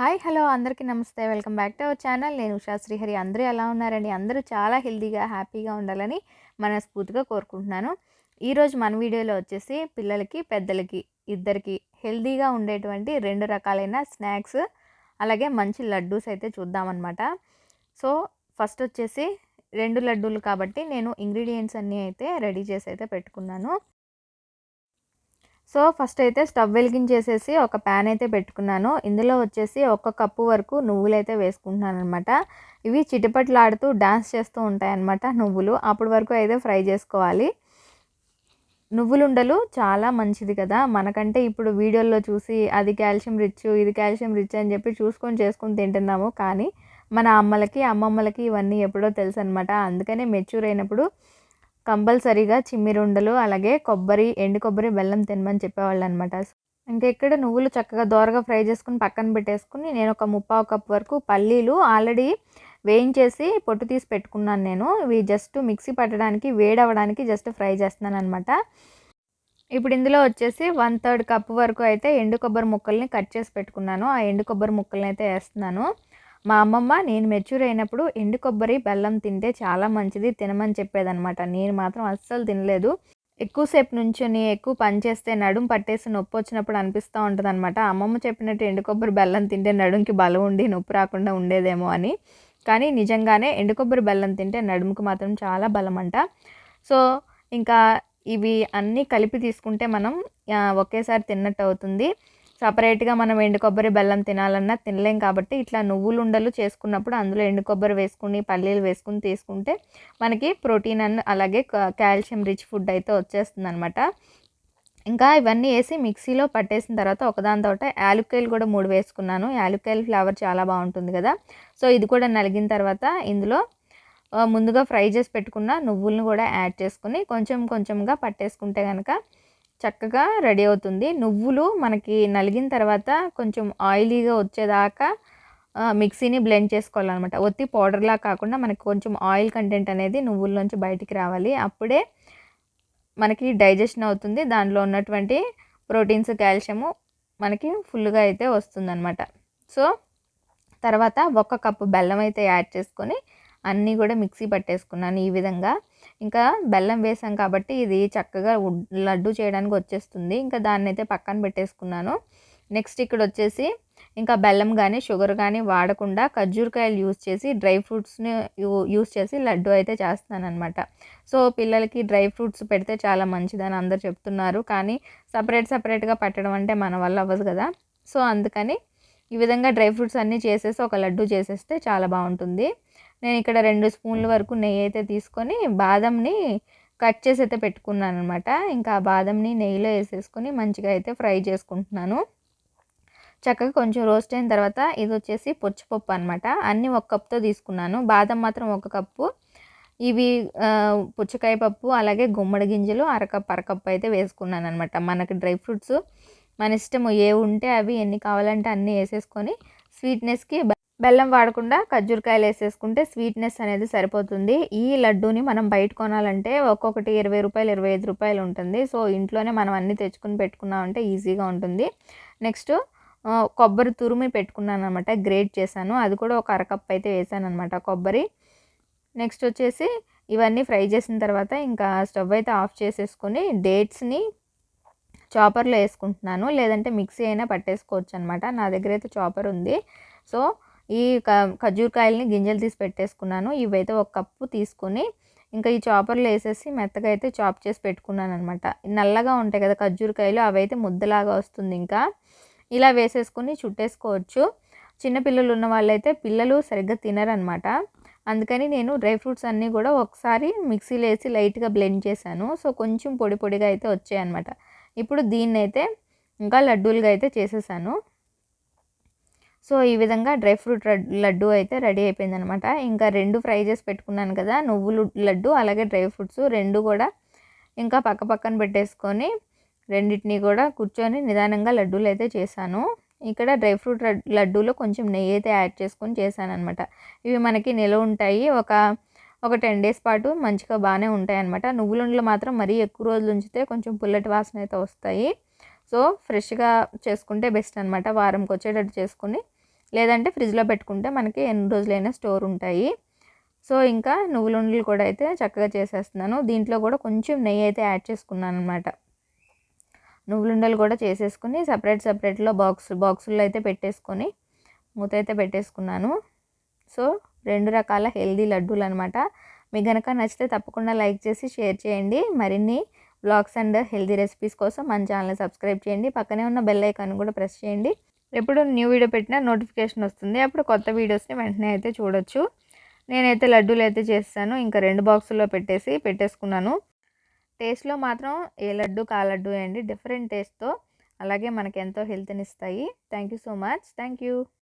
Hi hello అందరికీ నమస్తే. Welcome back to our channel. నేను ఉషా శ్రీహరి. అందరూ ఎలా ఉన్నారండి? అందరూ చాలా హెల్దీగా హ్యాపీగా ఉండాలని మనస్ఫూర్తిగా కోరుకుంటున్నాను. ఈరోజు మన వీడియోలో వచ్చేసి పిల్లలకి పెద్దలకి ఇద్దరికి హెల్తీగా ఉండేటువంటి రెండు రకాలైన స్నాక్స్ అలాగే మంచి లడ్డూస్ అయితే చూద్దామన్నమాట. సో ఫస్ట్ వచ్చేసి రెండు లడ్డూలు కాబట్టి నేను ఇంగ్రీడియంట్స్ అన్నీ అయితే రెడీ చేసి అయితే పెట్టుకున్నాను. సో ఫస్ట్ అయితే స్టవ్ వెలిగించేసేసి ఒక ప్యాన్ అయితే పెట్టుకున్నాను. ఇందులో వచ్చేసి ఒక కప్పు వరకు నువ్వులు అయితే వేసుకుంటున్నాను అనమాట ఇవి చిటిపట్లాడుతూ డాన్స్ చేస్తూ ఉంటాయి అన్నమాట నువ్వులు. అప్పటి వరకు అయితే ఫ్రై చేసుకోవాలి. నువ్వులుండలు చాలా మంచిది కదా. మనకంటే ఇప్పుడు వీడియోల్లో చూసి అది కాల్షియం రిచ్ ఇది కాల్షియం రిచ్ అని చెప్పి చూసుకొని చేసుకొని తింటున్నాము. కానీ మన అమ్మలకి అమ్మమ్మలకి ఇవన్నీ ఎప్పుడో తెలుసు అనమాట అందుకనే మెచ్యూర్ అయినప్పుడు కంపల్సరీగా చిమ్మిరుండలు అలాగే కొబ్బరి ఎండు కొబ్బరి బెల్లం తినమని చెప్పేవాళ్ళు అనమాట ఇంకా ఇక్కడ నువ్వులు చక్కగా దోరగా ఫ్రై చేసుకుని పక్కన పెట్టేసుకుని నేను ఒక ముప్పావు కప్ వరకు పల్లీలు ఆల్రెడీ వేయించేసి పొట్టు తీసి పెట్టుకున్నాను నేను. ఇవి జస్ట్ మిక్సీ పట్టడానికి వేడవడానికి జస్ట్ ఫ్రై చేస్తున్నాను అనమాట ఇప్పుడు ఇందులో వచ్చేసి వన్ థర్డ్ కప్ వరకు అయితే ఎండు కొబ్బరి ముక్కల్ని కట్ చేసి పెట్టుకున్నాను. ఆ ఎండు కొబ్బరి ముక్కల్ని అయితే వేస్తున్నాను. మా అమ్మమ్మ నేను మెచ్యూర్ అయినప్పుడు ఎండు కొబ్బరి బెల్లం తింటే చాలా మంచిది తినమని చెప్పేదనమాట నేను మాత్రం అస్సలు తినలేదు. ఎక్కువసేపు నుంచుని ఎక్కువ పని చేస్తే నడుం పట్టేసి నొప్పి వచ్చినప్పుడు అనిపిస్తూ ఉంటుంది అనమాట అమ్మమ్మ చెప్పినట్టు ఎండు కొబ్బరి బెల్లం తింటే నడుముకి బలం ఉండి నొప్పి రాకుండా ఉండేదేమో అని. కానీ నిజంగానే ఎండు కొబ్బరి బెల్లం తింటే నడుముకు మాత్రం చాలా బలం అంట సో ఇంకా ఇవి అన్నీ కలిపి తీసుకుంటే మనం ఒకేసారి తిన్నట్టు అవుతుంది. సపరేట్గా మనం ఎండు కొబ్బరి బెల్లం తినాలన్నా తినలేం కాబట్టి ఇట్లా నువ్వులు ఉండలు చేసుకున్నప్పుడు అందులో ఎండు కొబ్బరి వేసుకుని పల్లీలు వేసుకుని తీసుకుంటే మనకి ప్రోటీన్ అన్ అలాగే కాల్షియం రిచ్ ఫుడ్ అయితే వచ్చేస్తుంది అనమాట ఇంకా ఇవన్నీ వేసి మిక్సీలో పట్టేసిన తర్వాత ఒకదాని తోట యాలుక్కాయలు కూడా మూడు వేసుకున్నాను. యాలుక్కాయల ఫ్లేవర్ చాలా బాగుంటుంది కదా. సో ఇది కూడా నలిగిన తర్వాత ఇందులో ముందుగా ఫ్రై చేసి పెట్టుకున్న నువ్వులను కూడా యాడ్ చేసుకుని కొంచెం కొంచెంగా పట్టేసుకుంటే కనుక చక్కగా రెడీ అవుతుంది. నువ్వులు మనకి నలిగిన తర్వాత కొంచెం ఆయిలీగా వచ్చేదాకా మిక్సీని బ్లెండ్ చేసుకోవాలన్నమాట. ఒత్తి పౌడర్లా కాకుండా మనకి కొంచెం ఆయిల్ కంటెంట్ అనేది నువ్వుల్లోంచి బయటికి రావాలి. అప్పుడే మనకి డైజెషన్ అవుతుంది. దానిలో ఉన్నటువంటి ప్రోటీన్స్ కాల్షియము మనకి ఫుల్గా అయితే వస్తుందన్నమాట. సో తర్వాత ఒక కప్పు బెల్లం అయితే యాడ్ చేసుకొని అన్నీ కూడా మిక్సీ పట్టేసుకున్నాను ఈ విధంగా. ఇంకా బెల్లం వేసాం కాబట్టి ఇది చక్కగా లడ్డు చేయడానికి వచ్చేస్తుంది. ఇంకా దాన్ని అయితే పక్కన పెట్టేసుకున్నాను. నెక్స్ట్ ఇక్కడ వచ్చేసి ఇంకా బెల్లం కానీ షుగర్ కానీ వాడకుండా ఖర్జూరకాయలు యూస్ చేసి డ్రై ఫ్రూట్స్ని యూస్ చేసి లడ్డు అయితే చేస్తాను అనమాట సో పిల్లలకి డ్రై ఫ్రూట్స్ పెడితే చాలా మంచిదని అందరు చెప్తున్నారు. కానీ సపరేట్ సపరేట్గా పెట్టడం అంటే మన వల్ల అవ్వదు కదా. సో అందుకని ఈ విధంగా డ్రై ఫ్రూట్స్ అన్నీ చేసేసి ఒక లడ్డు చేసేస్తే చాలా బాగుంటుంది. నేను ఇక్కడ రెండు స్పూన్ల వరకు నెయ్యి అయితే తీసుకొని బాదంని కట్ చేసి అయితే పెట్టుకున్నాను అనమాట ఇంకా ఆ బాదంని నెయ్యిలో వేసేసుకొని మంచిగా అయితే ఫ్రై చేసుకుంటున్నాను. చక్కగా కొంచెం రోస్ట్ అయిన తర్వాత ఇది వచ్చేసి పొచ్చిపప్పు అనమాట అన్నీ ఒక కప్తో తీసుకున్నాను. బాదం మాత్రం ఒక కప్పు. ఇవి పుచ్చకాయ పప్పు అలాగే గుమ్మడి గింజలు అరకప్పు అరకప్పు అయితే వేసుకున్నాను అనమాట మనకి డ్రై ఫ్రూట్స్ మన ఇష్టం ఏ ఉంటే అవి ఎన్ని కావాలంటే అన్నీ వేసేసుకొని స్వీట్నెస్కి బెల్లం వాడకుండా ఖర్జూరకాయలు వేసేసుకుంటే స్వీట్నెస్ అనేది సరిపోతుంది. ఈ లడ్డూని మనం బయట కొనాలంటే ఒక్కొక్కటి ఇరవై రూపాయలు ఇరవై ఐదు రూపాయలు ఉంటుంది. సో ఇంట్లోనే మనం అన్నీ తెచ్చుకుని పెట్టుకున్నామంటే ఈజీగా ఉంటుంది. నెక్స్ట్ కొబ్బరి తురుమి పెట్టుకున్నాను అనమాట గ్రేట్ చేశాను. అది కూడా ఒక అరకప్ అయితే వేసాను అనమాట కొబ్బరి. నెక్స్ట్ వచ్చేసి ఇవన్నీ ఫ్రై చేసిన తర్వాత ఇంకా స్టవ్ అయితే ఆఫ్ చేసేసుకొని డేట్స్ని చాపర్లో వేసుకుంటున్నాను. లేదంటే మిక్సీ అయినా పట్టేసుకోవచ్చు అనమాట నా దగ్గర అయితే చాపర్ ఉంది. సో ఈ ఖర్జూరకాయలని గింజలు తీసి పెట్టేసుకున్నాను. ఇవైతే ఒక కప్పు తీసుకొని ఇంకా ఈ చాపర్లో వేసేసి మెత్తగా అయితే చాప్ చేసి పెట్టుకున్నాను అనమాట నల్లగా ఉంటాయి కదా ఖర్జూరకాయలు అవైతే ముద్దలాగా వస్తుంది ఇంకా. ఇలా వేసేసుకొని చుట్టేసుకోవచ్చు. చిన్నపిల్లలు ఉన్న వాళ్ళైతే పిల్లలు సరిగ్గా తినరనమాట అందుకని నేను డ్రై ఫ్రూట్స్ అన్నీ కూడా ఒకసారి మిక్సీలో వేసి లైట్గా బ్లెండ్ చేశాను. సో కొంచెం పొడి పొడిగా అయితే వచ్చాయి అనమాట ఇప్పుడు దీన్నైతే ఇంకా లడ్డూలుగా అయితే చేసేసాను. సో ఈ విధంగా డ్రై ఫ్రూట్ లడ్డు అయితే రెడీ అయిపోయింది అనమాట ఇంకా రెండు ఫ్రై చేసి పెట్టుకున్నాను కదా నువ్వులు లడ్డు అలాగే డ్రై ఫ్రూట్స్ రెండు కూడా ఇంకా పక్క పక్కన పెట్టేసుకొని రెండింటిని కూడా కూర్చొని నిదానంగా లడ్డూలు అయితే చేశాను. ఇక్కడ డ్రై ఫ్రూట్ లడ్డూలో కొంచెం నెయ్యి అయితే యాడ్ చేసుకొని చేశాను అనమాట ఇవి మనకి నిలవ ఉంటాయి ఒక ఒక టెన్ డేస్ పాటు మంచిగా బాగానే ఉంటాయి అనమాట నువ్వులుండలు మాత్రం మరీ ఎక్కువ రోజులు ఉంచితే కొంచెం పుల్లటి వాసన అయితే వస్తాయి. సో ఫ్రెష్గా చేసుకుంటే బెస్ట్ అనమాట వారంకి వచ్చేటట్టు చేసుకుని లేదంటే ఫ్రిడ్జ్లో పెట్టుకుంటే మనకి ఎన్ని రోజులైనా స్టోర్ ఉంటాయి. సో ఇంకా నువ్వులుండలు కూడా అయితే చక్కగా చేసేస్తున్నాను. దీంట్లో కూడా కొంచెం నెయ్యి అయితే యాడ్ చేసుకున్నాను అనమాట నువ్వులుండలు కూడా చేసేసుకుని సపరేట్ సపరేట్లో బాక్స్ బాక్సుల్లో అయితే పెట్టేసుకొని మూత అయితే పెట్టేసుకున్నాను. సో రెండు రకాల హెల్దీ లడ్డూలు అనమాట మీకు కనుక నచ్చితే తప్పకుండా లైక్ చేసి షేర్ చేయండి. మరిన్ని బ్లాగ్స్ అండ్ హెల్దీ రెసిపీస్ కోసం మన ఛానల్ సబ్స్క్రైబ్ చేయండి. పక్కనే ఉన్న బెల్ ఐకాన్ కూడా ప్రెస్ చేయండి. ఎప్పుడు న్యూ వీడియో పెట్టినా నోటిఫికేషన్ వస్తుంది. అప్పుడు కొత్త వీడియోస్ని వెంటనే అయితే చూడొచ్చు. నేనైతే లడ్డూలు అయితే చేస్తాను. ఇంకా రెండు బాక్సుల్లో పెట్టేసి పెట్టేసుకున్నాను. టేస్ట్లో మాత్రం ఏ లడ్డు కా లడ్డు అండి డిఫరెంట్ టేస్ట్తో. అలాగే మనకి ఎంతో హెల్త్ని ఇస్తాయి. Thank you so much. Thank you.